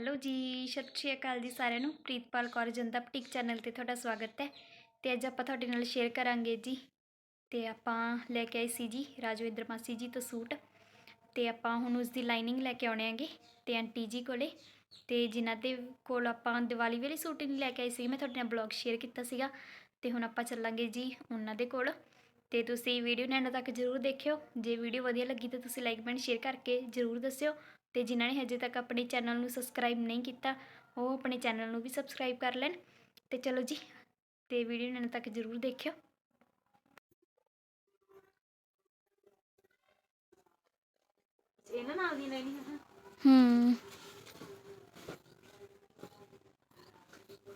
Hello ਜੀ, ਸਤਿ ਸ਼੍ਰੀ ਅਕਾਲ ਜੀ ਸਾਰਿਆਂ ਨੂੰ। ਪ੍ਰੀਤਪਾਲ ਕੌਰ ਜਨਤਾ ਪਟਿਕ ਚੈਨਲ ਤੇ ਤੁਹਾਡਾ ਸਵਾਗਤ ਹੈ। ਤੇ ਅੱਜ ਆਪਾਂ ਤੁਹਾਡੇ ਨਾਲ ਸ਼ੇਅਰ ਕਰਾਂਗੇ ਜੀ। ਤੇ ਆਪਾਂ ਲੈ ਕੇ ਆਏ ਸੀ ਜੀ ਰਾਜਵਿੰਦਰ ਮਾਸੀ ਜੀ ਤੋਂ ਸੂਟ। ਤੇ ਆਪਾਂ ਹੁਣ ਉਸ ਦੀ ਲਾਈਨਿੰਗ ਲੈ ਕੇ ਆਉਣੇ ਆਂਗੇ ਤੇ ਆਂਟੀ ਜੀ ਕੋਲੇ। ਤੇ ਜਿਨ੍ਹਾਂ ਦੇ ਕੋਲ ਆਪਾਂ ਦੀਵਾਲੀ ਵੇਲੇ ਸੂਟ ਨਹੀਂ ਲੈ ਕੇ ਆਏ ਸੀ, ਮੈਂ ਤੁਹਾਡੇ ਨਾਲ ਬਲੌਗ ਸ਼ੇਅਰ ਕੀਤਾ ਸੀਗਾ। ਤੇ ਹੁਣ ਆਪਾਂ ਚੱਲਾਂਗੇ ਜੀ ਉਹਨਾਂ ਦੇ ਕੋਲ। ਤੇ ਤੁਸੀਂ ਵੀਡੀਓ ਨੂੰ ਐਂਡ ਤੱਕ ਜ਼ਰੂਰ ਦੇਖਿਓ। ਜੇ ਵੀਡੀਓ ਵਧੀਆ ਲੱਗੀ ਤਾਂ ਤੁਸੀਂ ਲਾਈਕ ਬਟਨ ਸ਼ੇਅਰ ਕਰਕੇ ਜ਼ਰੂਰ ਦੱਸਿਓ। ਤੇ ਜਿਨ੍ਹਾਂ ਨੇ ਹਜੇ ਤੱਕ ਆਪਣੇ ਚੈਨਲ ਨੂੰ ਸਬਸਕ੍ਰਾਈਬ ਨਹੀਂ ਕੀਤਾ ਉਹ ਆਪਣੇ ਚੈਨਲ ਨੂੰ ਵੀ ਸਬਸਕ੍ਰਾਈਬ ਕਰ ਲੈਣ। ਤੇ ਚਲੋ ਜੀ ਤੇ ਵੀਡੀਓ ਨੂੰ ਤੱਕ ਜ਼ਰੂਰ ਦੇਖਿਓ। ਇਹਨਾਂ ਨਾਲ ਦੀ ਲੈਣੀ ਹੈ ਹੂੰ।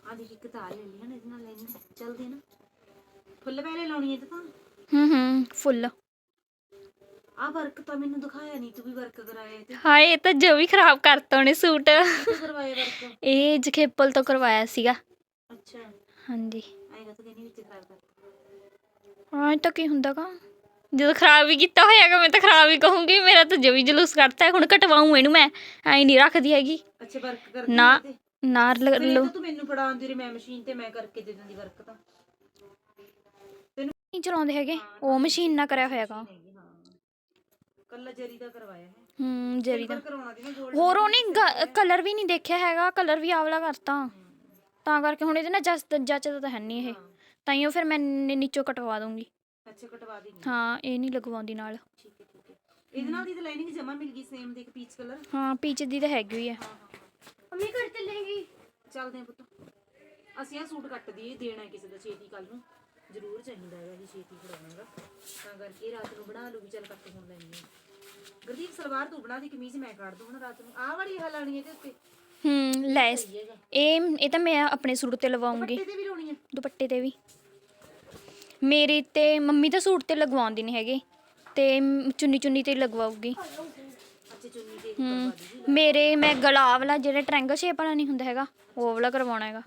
ਆ ਦੇਖ ਇੱਕ ਤਾਰ ਲੈ ਲਈ ਨਾ ਇਹਦੇ ਨਾਲ ਲੈਣੀ ਚਲਦੀ ਨਾ। ਫੁੱਲ ਪਹਿਲੇ ਲਾਉਣੀ ਹੈ ਤਾਂ। ਹੂੰ ਹੂੰ ਫੁੱਲ। ਆ ਵਰਕ ਤਾਂ ਮੈਨੂੰ ਦਿਖਾਇਆ ਨਹੀਂ ਤੂੰ ਵੀ ਵਰਕ ਕਰਾਇਆ ਤੇ। ਹਾਏ ਇਹ ਤਾਂ ਜੋ ਵੀ ਖਰਾਬ ਕਰਤਾ ਉਹਨੇ ਸੂਟ। ਕਿੱਥੋਂ ਕਰਵਾਇਆ ਵਰਕ ਇਹ ਜਖੇਪਲ ਤੋਂ ਕਰਵਾਇਆ ਸੀਗਾ। ਅੱਛਾ। ਹਾਂਜੀ। ਆਏਗਾ ਤਾਂ ਕਹਿੰਦੀ ਵਿੱਚ ਖਰਾਬ ਕਰ ਹਾਂ ਇਹ ਤਾਂ ਕੀ ਹੁੰਦਾਗਾ ਜਦੋਂ ਖਰਾਬ ਹੀ ਕੀਤਾ ਹੋਇਆਗਾ ਮੈਂ ਤਾਂ ਖਰਾਬ ਹੀ ਕਹੂੰਗੀ ਮੇਰਾ ਤਾਂ ਜਵੀ ਜਲੂਸ ਕਰਤਾ ਹੈ ਹੁਣ ਕਟਵਾਉਂ ਇਹਨੂੰ ਮੈਂ। ਐਂ ਨਹੀਂ ਰੱਖਦੀ ਹੈਗੀ। ਅੱਛਾ ਵਰਕ ਨਾ ਨਾਰ ਲ- ਲਓ। ਤੂੰ ਮੈਨੂੰ ਫੜਾਉਂਦੀ ਰਹੀ ਮੈਂ ਮਸ਼ੀਨ ਤੇ ਮੈਂ ਕਰਕੇ ਦੇ ਦਿੰਦੀ ਵਰਕ ਤਾਂ। ਨਹੀਂ ਚਲਾਉਂਦੇ ਹੈਗੇ ਉਹ ਮਸ਼ੀਨ ਨਾਲ ਕਰਿਆ ਹੋਇਆਗਾ ਕੱਲਾ ਜਰੀ ਦਾ ਕਰਵਾਇਆ ਹੈ। ਹੂੰ ਜਰੀ ਦਾ। ਪਰ ਕਰਾਉਣਾ ਦੀ ਨਾ ਗੋਲਡ ਹੋਰ ਉਹਨੇ ਕਲਰ ਵੀ ਨਹੀਂ ਦੇਖਿਆ ਹੈਗਾ ਕਲਰ ਵੀ ਆਵਲਾ ਕਰਤਾ। ਤਾਂ ਕਰਕੇ ਹੁਣ ਇਹਦੇ ਨਾਲ ਜਸ ਜੱਚਦਾ ਤਾਂ ਹੈ ਨਹੀਂ ਇਹ। ਤਾਈਓ ਫਿਰ ਮੈਂ ਨੀਚੋਂ ਕਟਵਾ ਦੂੰਗੀ। ਅੱਛਾ ਕਟਵਾ ਦੀ ਹਾਂ। ਇਹ ਨਹੀਂ ਲਗਵਾਉਂਦੀ ਨਾਲ। ਠੀਕ ਹੈ ਠੀਕ ਹੈ। ਇਹਦੇ ਨਾਲ ਦੀ ਤਾਂ ਲਾਈਨਿੰਗ ਜਮਾ ਮਿਲ ਗਈ ਸੇਮ ਦੇਖ ਪੀਚ ਕਲਰ। ਹਾਂ ਪੀਚ ਦੀ ਤਾਂ ਹੈਗੀ ਹੀ ਹੈ। ਹਾਂ ਹਾਂ। ਮੰਮੀ ਘਰ ਚੱਲੇਗੀ ਚੱਲਦੇ ਆ ਪੁੱਤ। ਅਸੀਂ ਆ ਸੂਟ ਕੱਟ ਦਈਏ ਦੇਣਾ ਹੈ ਕਿਸੇ ਦਾ ਛੇਤੀ ਕੱਲ ਨੂੰ। ਜ਼ਰੂਰ ਚਾਹੀਦਾ ਹੈ ਜੀ ਛੇਤੀ ਫੜਾਉਣਾਗਾ ਤਾਂ ਕਰਕੇ ਰਾਤ ਨੂੰ ਬਣਾ ਲੂਗੀ ਚੱਲ ਕੱਟ ਹੁਣ ਲੈਣੀ ਗੁਰਦੀਪ ਸਲਵਾਰ ਤੂੰ ਬਣਾ ਦੀ ਕਮੀਜ਼ ਮੈਂ ਕੱਢ ਦੂੰ ਹੁਣ ਰਾਤ ਨੂੰ। ਆਹ ਵਾਲੀ ਹ ਲਾਣੀ ਹੈ ਤੇ ਉੱਤੇ? ਹੂੰ ਲੈਸ ਇਹ ਇਹ ਤਾਂ ਮੈਂ ਆਪਣੇ ਸੂਟ ਤੇ ਲਵਾਉਂਗੀ ਪੱਟੇ ਤੇ ਵੀ ਲਾਉਣੀ ਹੈ? ਦੁਪੱਟੇ ਤੇ ਵੀ। ਮੇਰੀ ਤੇ ਮੰਮੀ ਤਾਂ ਸੂਟ ਤੇ ਲਗਵਾਉਂਦੀ ਨਹੀਂ ਹੈਗੇ ਤੇ ਚੁੰਨੀ ਚੁੰਨੀ ਤੇ ਲਗਵਾਉਗੀ ਮੇਰੇ ਮੈਂ ਗਲਾ ਵਾਲਾ ਜਿਹੜਾ ਟ੍ਰਾਇੰਗਲ ਸ਼ੇਪ ਵਾਲਾ ਨਹੀਂ ਹੁੰਦਾ ਹੈਗਾ ਉਹ ਵਾਲਾ ਕਰਵਾਉਣਾ ਹੈਗਾ।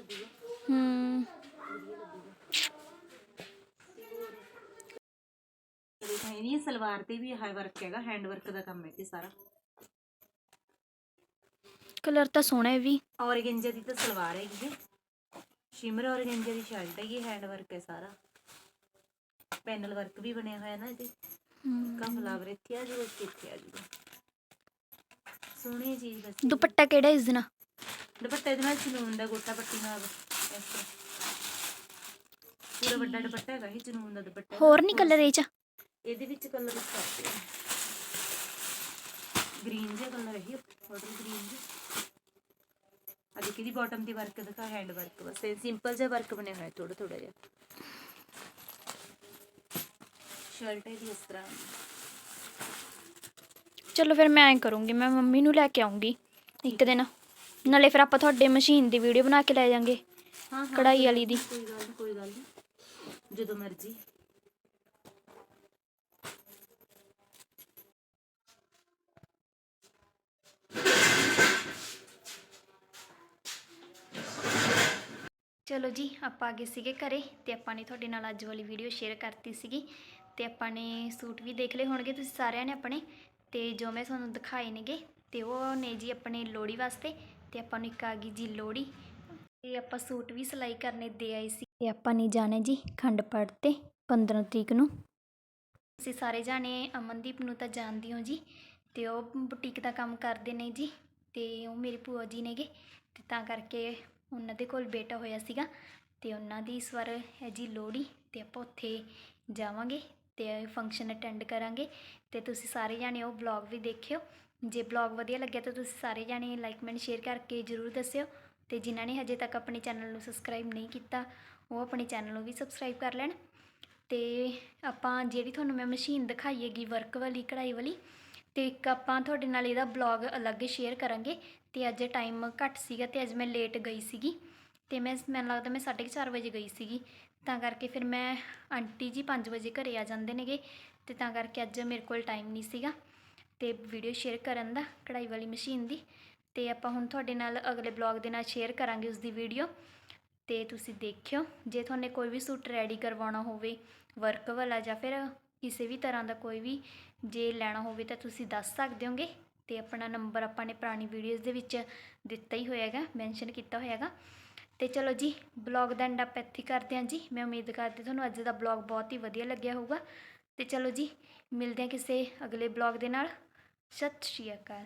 ਹਾਂ। ਸਲਵਾਰ ਤੇ ਵੀ ਹਾਈ ਵਰਕ ਹੈਗਾ ਹੈਂਡ ਵਰਕ ਦਾ ਕੰਮ ਹੈ ਤੇ ਸਾਰਾ। ਕਲਰ ਤਾਂ ਸੋਹਣਾ ਹੈ ਵੀ। ਔਰਗੈਂਜਾ ਦੀ ਤਾਂ ਸਲਵਾਰ ਹੈਗੀ ਹੈ। ਸ਼ਿਮਰ ਔਰਗੈਂਜਾ ਦੀ ਸ਼ਰਟ ਹੈਗੀ ਹੈਂਡ ਵਰਕ ਹੈ ਸਾਰਾ। ਪੈਨਲ ਵਰਕ ਵੀ ਬਣਿਆ ਹੋਇਆ ਨਾ ਇਹਦੇ। ਕਾ ਫਲਾਵਰ ਇੱਥੇ ਆ ਜੂਗਾ ਇੱਥੇ ਆ ਜੂਗਾ ਸੋਹਣੀ ਚੀਜ਼ ਬਸ। ਦੁਪੱਟਾ ਕਿਹੜਾ ਇਸ ਦਿਨ? ਦੁਪੱਟੇ ਦੇ ਨਾਲ ਚਨੂਨ ਦਾ ਗੋਟਾ ਪੱਟੀ ਨਾਲ। ਇਸ ਤਰ੍ਹਾਂ। ਪੂਰਾ ਵੱਡਾ ਦੁਪੱਟਾ ਹੈਗਾ ਇਹ ਚਨੂਨ ਦਾ ਦੁਪੱਟਾ। ਹੋਰ ਨਹੀਂ ਕਲਰ ਇਹ ਚ? ਇਹਦੇ ਵਿੱਚ ਕਲਰ ਇਸ ਕਰਦੇ ਆ। ਗ੍ਰੀਨ ਜਿਹਾ ਕਲਰ ਹੈ ਵਾਟਰ ਗ੍ਰੀਨ ਜਿਹਾ। ਅੱਜ ਕਿਹਦੀ ਬਾਟਮ ਦੀ ਵਰਕ ਦਿਖਾ ਹੈਂਡ ਵਰਕ ਬਸ ਸਿੰਪਲ ਜਿਹਾ ਵਰਕ ਬਣਿਆ ਹੋਇਆ ਥੋੜਾ ਥੋੜਾ ਜਿਹਾ। ਸ਼ਰਟ ਇਹਦੀ ਇਸ ਤਰ੍ਹਾਂ ਚਲੋ ਫਿਰ ਮੈਂ ਐਂ ਕਰੂੰਗੀ ਮੈਂ ਮੰਮੀ ਨੂੰ ਲੈ ਕੇ ਆਉਂਗੀ ਇੱਕ ਦਿਨ। ਨਾਲੇ ਫਿਰ ਆਪਾਂ ਤੁਹਾਡੇ ਮਸ਼ੀਨ ਦੀ ਵੀਡੀਓ ਬਣਾ ਕੇ ਲੈ ਜਾਾਂਗੇ ਹਾਂ ਕਢਾਈ ਵਾਲੀ ਦੀ। ਕੋਈ ਗੱਲ ਨੀ ਕੋਈ ਗੱਲ ਨਹੀਂ ਜਦੋਂ ਮਰਜ਼ੀ। ਚਲੋ ਜੀ ਆਪਾਂ ਆ ਗਏ ਸੀਗੇ ਘਰੇ ਤੇ ਆਪਾਂ ਨੇ ਤੁਹਾਡੇ ਨਾਲ ਅੱਜ ਵਾਲੀ ਵੀਡੀਓ ਸ਼ੇਅਰ ਕਰਤੀ ਸੀਗੀ ਤੇ ਆਪਾਂ ਨੇ ਸੂਟ ਵੀ ਦੇਖ ਲਏ ਹੋਣਗੇ ਤੁਸੀਂ ਸਾਰਿਆਂ ਨੇ ਆਪਣੇ ਤੇ ਜੋ ਮੈਂ ਤੁਹਾਨੂੰ ਦਿਖਾਏ ਨੇਗੇ ਤੇ ਉਹ ਨੇ ਜੀ ਆਪਣੇ ਲੋੜੀ ਵਾਸਤੇ ਤੇ ਆਪਾਂ ਨੂੰ ਇੱਕ ਆ ਗਈ ਜੀ ਲੋੜੀ ਤੇ ਆਪਾਂ ਸੂਟ ਵੀ ਸਿਲਾਈ ਕਰਨੇ ਦੇ ਆਏ ਸੀ ਤੇ ਆਪਾਂ ਨੇ ਜਾਣਾ ਜੀ ਖੰਡ ਪੜ ਤੇ 15 ਤਰੀਕ ਨੂੰ। ਤੁਸੀਂ ਸਾਰੇ ਜਾਣੇ ਅਮਨਦੀਪ ਨੂੰ ਤਾਂ ਜਾਣਦੇ ਹੋ ਜੀ ਤੇ ਉਹ ਬੁਟੀਕ ਦਾ ਕੰਮ ਕਰਦੇ ਨੇ ਜੀ ਤੇ ਉਹ ਮੇਰੇ ਭੂਆ ਜੀ ਨੇਗੇ ਤੇ ਤਾਂ ਕਰਕੇ ਉਹਨਾਂ ਦੇ ਕੋਲ ਬੇਟਾ ਹੋਇਆ ਸੀਗਾ ਤੇ ਉਹਨਾਂ ਦੀ ਇਸ ਵਾਰ ਹੈ ਜੀ ਲੋਹੜੀ ਤੇ ਆਪਾਂ ਉੱਥੇ ਜਾਵਾਂਗੇ ਤੇ ਫੰਕਸ਼ਨ ਅਟੈਂਡ ਕਰਾਂਗੇ ਤੇ ਤੁਸੀਂ ਸਾਰੇ ਜਾਣੇ ਉਹ ਵਲੌਗ ਵੀ ਦੇਖਿਓ ਜੇ ਵਲੌਗ ਵਧੀਆ ਲੱਗਿਆ ਤਾਂ ਤੁਸੀਂ ਸਾਰੇ ਜਾਣੇ ਲਾਈਕ ਮੈਂਟ ਸ਼ੇਅਰ ਕਰਕੇ ਜਰੂਰ ਦੱਸਿਓ ਤੇ ਜਿਨ੍ਹਾਂ ਨੇ ਹਜੇ ਤੱਕ ਆਪਣੇ ਚੈਨਲ ਨੂੰ ਸਬਸਕ੍ਰਾਈਬ ਨਹੀਂ ਕੀਤਾ, ਉਹ ਆਪਣੇ ਚੈਨਲ ਨੂੰ ਵੀ ਸਬਸਕ੍ਰਾਈਬ ਕਰ ਲੈਣ। ਤੇ ਆਪਾਂ ਜਿਹੜੀ ਤੁਹਾਨੂੰ ਮੈਂ ਮਸ਼ੀਨ ਦਿਖਾਈ ਹੈਗੀ ਵਰਕ ਵਾਲੀ, ਕਢਾਈ ਵਾਲੀ, ਤੇ ਇੱਕ ਆਪਾਂ ਤੁਹਾਡੇ ਨਾਲ ਇਹਦਾ ਬਲੌਗ ਅਲੱਗ ਸ਼ੇਅਰ ਕਰਾਂਗੇ। ਤੇ ਅੱਜ ਟਾਈਮ ਘੱਟ ਸੀਗਾ ਤੇ ਅੱਜ ਮੈਂ ਲੇਟ ਗਈ ਸੀਗੀ। ਤੇ ਮੈਂ, ਮੈਨੂੰ ਲੱਗਦਾ ਮੈਂ 4:30 ਵਜੇ ਗਈ ਸੀਗੀ। ਤਾਂ ਕਰਕੇ ਫਿਰ ਮੈਂ ਆਂਟੀ ਜੀ 5 ਵਜੇ ਘਰੇ ਆ ਜਾਂਦੇ ਨੇਗੇ। ਤੇ ਤਾਂ ਕਰਕੇ ਅੱਜ ਮੇਰੇ ਕੋਲ ਟਾਈਮ ਨਹੀਂ ਸੀਗਾ। ਤੇ ਵੀਡੀਓ ਸ਼ੇਅਰ ਕਰਨ ਦਾ, ਕਢਾਈ ਵਾਲੀ ਮਸ਼ੀਨ ਦੀ। ਤੇ ਆਪਾਂ ਹੁਣ ਤੁਹਾਡੇ ਨਾਲ ਅਗਲੇ ਬਲੌਗ ਦੇ ਨਾਲ ਸ਼ੇਅਰ ਕਰਾਂਗੇ ਉਸ ਦੀ ਵੀਡੀਓ ਤੇ ਤੁਸੀਂ ਦੇਖਿਓ, ਜੇ ਤੁਹਾਨੂੰ ਕੋਈ ਵੀ ਸੂਟ ਰੈਡੀ ਕਰਵਾਉਣਾ ਹੋਵੇ ਵਰਕ ਵਾਲਾ ਜਾਂ ਫਿਰ ਕਿਸੇ ਵੀ ਤਰ੍ਹਾਂ ਦਾ ਕੋਈ ਵੀ ਜੇ ਲੈਣਾ ਹੋਵੇ ਤਾਂ ਤੁਸੀਂ ਦੱਸ ਸਕਦੇ ਹੋਗੇ। ਤੇ ਆਪਣਾ ਨੰਬਰ ਆਪਾਂ ਨੇ ਪੁਰਾਣੀ ਵੀਡੀਓਜ਼ ਦੇ ਵਿੱਚ ਦਿੱਤਾ ਹੀ ਹੋਇਆਗਾ ਮੈਂਸ਼ਨ ਕੀਤਾ ਹੋਇਆਗਾ ਤੇ ਚਲੋ ਜੀ ਬਲੌਗ ਦਾ ਐਂਡ ਆਪਾਂ ਇੱਥੇ ਕਰਦੇ ਹਾਂ ਜੀ। ਮੈਂ ਉਮੀਦ ਕਰਦੀ ਤੁਹਾਨੂੰ ਅੱਜ ਦਾ ਬਲੌਗ ਬਹੁਤ ਹੀ ਵਧੀਆ ਲੱਗਿਆ ਹੋਊਗਾ। ਤੇ ਚਲੋ ਜੀ, ਮਿਲਦੇ ਹਾਂ ਕਿਸੇ ਅਗਲੇ ਬਲੌਗ ਦੇ ਨਾਲ। ਸਤਿ ਸ਼੍ਰੀ ਅਕਾਲ